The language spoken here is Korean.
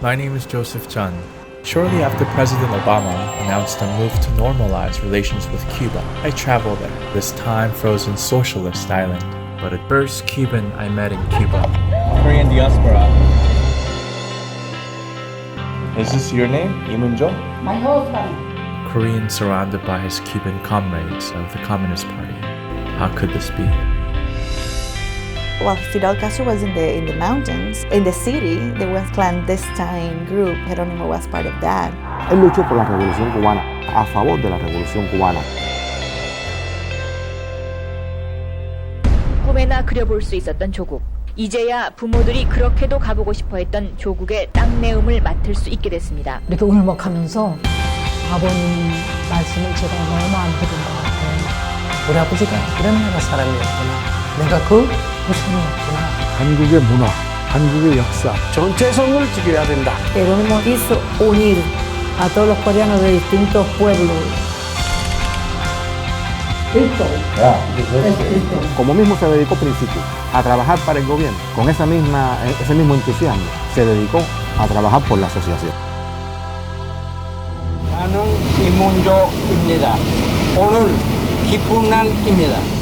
My name is Joseph Chun. Shortly after President Obama announced a move to normalize relations with Cuba, I traveled there, this time frozen socialist island. But a first Cuban I met in Cuba. Korean diaspora. Is this your name, Imunjo? My husband. Korean surrounded by his Cuban comrades of the Communist Party. How could this be? While Fidel Castro was in the in the mountains, in the city, there was clandestine group. Jerónimo was part of that. Él luchó por la revolución cubana, a favor de la revolución cubana. 꿈에나 그려볼 수 있었던 조국. 이제야 부모들이 그렇게도 가보고 싶어 했던 조국의 땅 내음을 맡을 수 있게 됐습니다. 이렇게 울먹하면서 아버님 말씀을 제가 너무 안 들은 것 같아요. 우리 아버지가 이런 나라 사람이었구나. 내가 그 후손이었구나. 한국의 문화, 한국의 역사, 정체성을 지켜야 된다. Jerónimo hizo unir a todos los coreanos de distintos pueblos. Como mismo se dedicó Principio a trabajar para el gobierno, con esa misma, ese mismo entusiasmo, se dedicó a trabajar por la asociación. 나는 이문조입니다. 오늘 기쁜 날입니다.